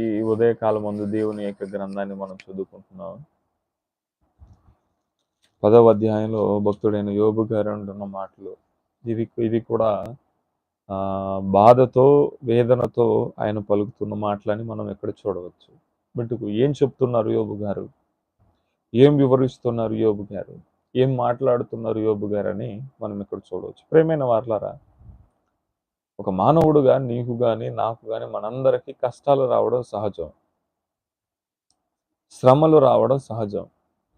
ఈ ఉదయకాలం ముందు దేవుని యొక్క గ్రంథాన్ని మనం చదువుకుంటున్నాం పదవ అధ్యాయంలో భక్తుడైన యోబు గారు అంటున్న మాటలు. ఇవి ఇవి కూడా ఆ, బాధతో వేదనతో ఆయన పలుకుతున్న మాటలని మనం ఎక్కడ చూడవచ్చు? బిడ్డకు ఏం చెప్తున్నారు యోబు గారు? ఏం వివరిస్తున్నారు యోబు గారు? ఏం మాట్లాడుతున్నారు యోబు గారు అని మనం ఇక్కడ చూడవచ్చు? ప్రేమైన వార్లారా ఒక మానవుడుగా నీకు కానీ నాకు కానీ మనందరికీ కష్టాలు రావడం సహజం. శ్రమలు రావడం సహజం.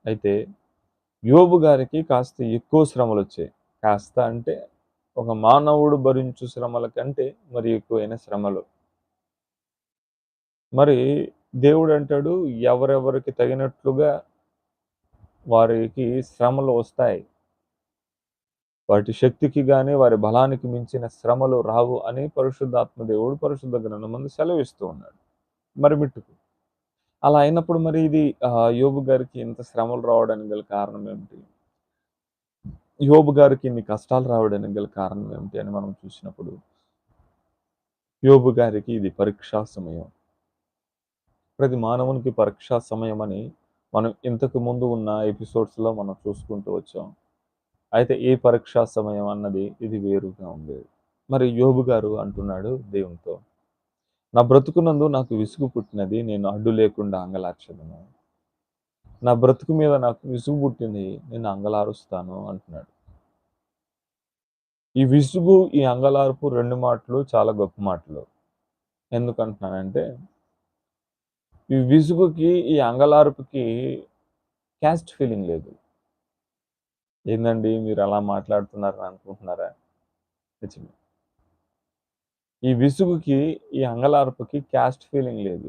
అయితే యోబు గారికి కాస్త ఎక్కువ శ్రమలు వచ్చాయి కాస్త అంటే ఒక మానవుడు భరించు శ్రమల కంటే మరి ఎక్కువైన శ్రమలు. మరి దేవుడు అంటాడు ఎవరెవరికి తగినట్లుగా వారికి శ్రమలు వస్తాయి. వాటి శక్తికి కానీ వారి బలానికి మించిన శ్రమలు రావు అని పరిశుద్ధాత్మ దేవుడు పరిశుద్ధ గ్రంథమందు సెలవిస్తూ ఉన్నాడు. మరి మిట్టుకు. అలా అయినప్పుడు మరి ఇది ఆ, యోబు గారికి ఇంత శ్రమలు రావడానికి గల కారణం ఏమిటి? యోబు గారికి ఇన్ని కష్టాలు రావడానికి గల కారణం ఏమిటి అని మనం చూసినప్పుడు యోబు గారికి ఇది పరీక్షా సమయం. ప్రతి మానవునికి పరీక్షా సమయం అని మనం ఇంతకు ముందు ఉన్న ఎపిసోడ్స్లో మనం చూసుకుంటూ వచ్చాం. అయితే ఏ పరీక్షా సమయం అన్నది ఇది వేరుగా ఉండేది. మరి యోబు గారు అంటున్నాడు దేవునితో నా బ్రతుకునందు నాకు విసుగు పుట్టినది నేను అడ్డు లేకుండా అంగలార్చదను. నా బ్రతుకు మీద నాకు విసుగు పుట్టింది నేను అంగలారుస్తాను అంటున్నాడు. ఈ విసుగు ఈ అంగలార్పు రెండు మాటలు చాలా గొప్ప మాటలు. ఎందుకంటున్నానంటే ఈ విసుగుకి ఈ అంగలార్పుకి క్యాస్ట్ ఫీలింగ్ లేదు. ఏందండి మీరు అలా మాట్లాడుతున్నారని అనుకుంటున్నారా? నిజమే. ఈ విసుగుకి ఈ అంగలార్పుకి క్యాస్ట్ ఫీలింగ్ లేదు.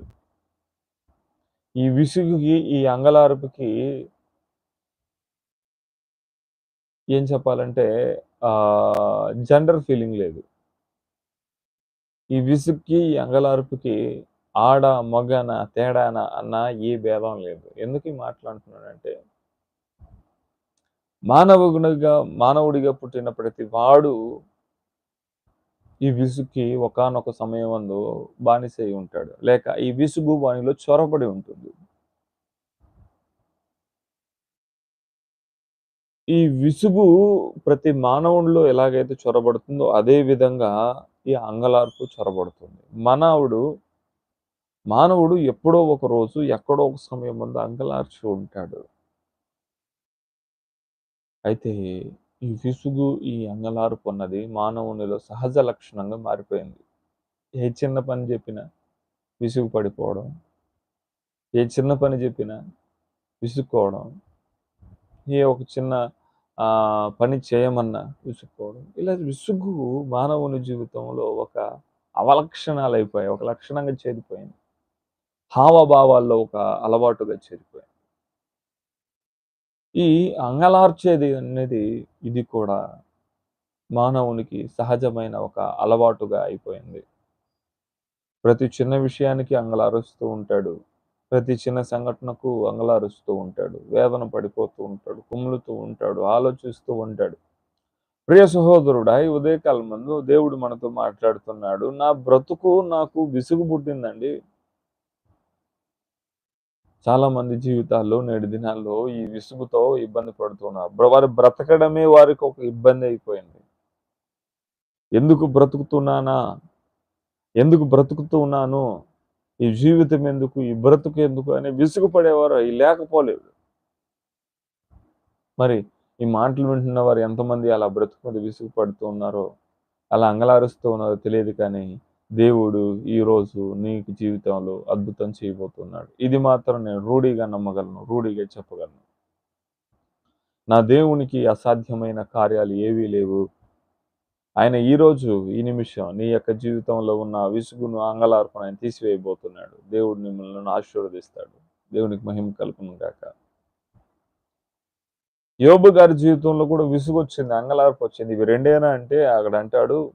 ఈ విసుగుకి ఈ అంగలార్పుకి ఏం చెప్పాలంటే జెండర్ ఫీలింగ్ లేదు. ఈ విసుగుకి ఈ అంగలార్పుకి ఆడ మగన తేడాన అన్న ఏ భేదం లేదు. ఎందుకు మాట్లాడుతున్నాడంటే మాట్లాడుతున్నానంటే మానవుడిగా మానవుడిగా పుట్టిన ప్రతి వాడు ఈ విసుగుకి ఒకానొక సమయం అందు బానిసై ఉంటాడు. లేక ఈ విసుగు వానిలో చొరబడి ఉంటుంది. ఈ విసుగు ప్రతి మానవుడిలో ఎలాగైతే చొరబడుతుందో అదే విధంగా ఈ అంగలార్పు చొరబడుతుంది. మానవుడు మానవుడు ఎప్పుడో ఒక రోజు ఎక్కడో ఒక సమయం ముందు అంగలార్చి ఉంటాడు. అయితే ఈ విసుగు ఈ అంగలార్పున్నది మానవునిలో సహజ లక్షణంగా మారిపోయింది. ఏ చిన్న పని చెప్పినా విసుగు పడిపోవడం ఏ చిన్న పని చెప్పినా విసుక్కోవడం ఏ ఒక చిన్న పని చేయమన్నా విసుక్కోవడం. ఇలా విసుగు మానవుని జీవితంలో ఒక అవలక్షణాలు అయిపోయాయి ఒక లక్షణంగా చేరిపోయింది. హావభావాల్లో ఒక అలవాటుగా చేరిపోయింది. ఈ అంగలార్చేది అనేది ఇది కూడా మానవునికి సహజమైన ఒక అలవాటుగా అయిపోయింది. ప్రతి చిన్న విషయానికి అంగలారుస్తూ ఉంటాడు. ప్రతి చిన్న సంఘటనకు అంగలారుస్తూ ఉంటాడు. వేదన పడిపోతూ ఉంటాడు. కుమ్ములుతూ ఉంటాడు. ఆలోచిస్తూ ఉంటాడు. ప్రియ సహోదరుడా ఈ ఉదయకాలం ముందు దేవుడు మనతో మాట్లాడుతున్నాడు. నా బ్రతుకు నాకు విసుగు పుట్టిందండి. చాలా మంది జీవితాల్లో నేటి దినాల్లో ఈ విసుగుతో ఇబ్బంది పడుతున్నారు. వారు వారి బ్రతకడమే వారికి ఒక ఇబ్బంది అయిపోయింది. ఎందుకు బ్రతుకుతున్నానా? ఎందుకు బ్రతుకుతూ ఉన్నాను ఈ జీవితం ఎందుకు? ఈ బ్రతుకు ఎందుకు? అని విసుగుపడేవారు ఈ లేకపోలేదు. మరి ఈ మాటలు వింటున్న వారు ఎంతమంది అలా బ్రతుకుని విసుగుపడుతూ ఉన్నారో అలా అంగలారుస్తూ ఉన్నారో తెలియదు కానీ దేవుడు ఈ రోజు నీకు జీవితంలో అద్భుతం చేయబోతున్నాడు. ఇది మాత్రం నేను రూఢిగా నమ్మగలను రూఢిగా చెప్పగలను. నా దేవునికి అసాధ్యమైన కార్యాలు ఏవీ లేవు. ఆయన ఈ రోజు ఈ నిమిషం నీ యొక్క జీవితంలో ఉన్న విసుగును అంగలార్పణ ఆయన తీసివేయబోతున్నాడు. దేవుడు మిమ్మల్ని ఆశీర్వదిస్తాడు. దేవునికి మహిమ కలుపును గాక. యోబు గారి జీవితంలో కూడా విసుగు వచ్చింది అంగలార్పు వచ్చింది ఇవి రెండేనా అంటే అక్కడ అంటాడు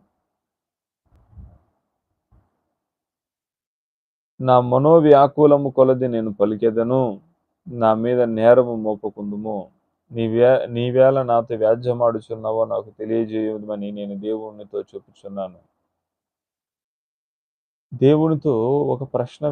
నా మనోవ్యాకులము కొలది నేను పలికెదను నా మీద నేరము మోపకుందుము. నీ నీవే నీవేళ నాతో వ్యాజ్యమాడుచున్నావో నాకు తెలియజేయమని నేను దేవునితో చెప్పుచున్నాను. దేవునితో ఒక ప్రశ్న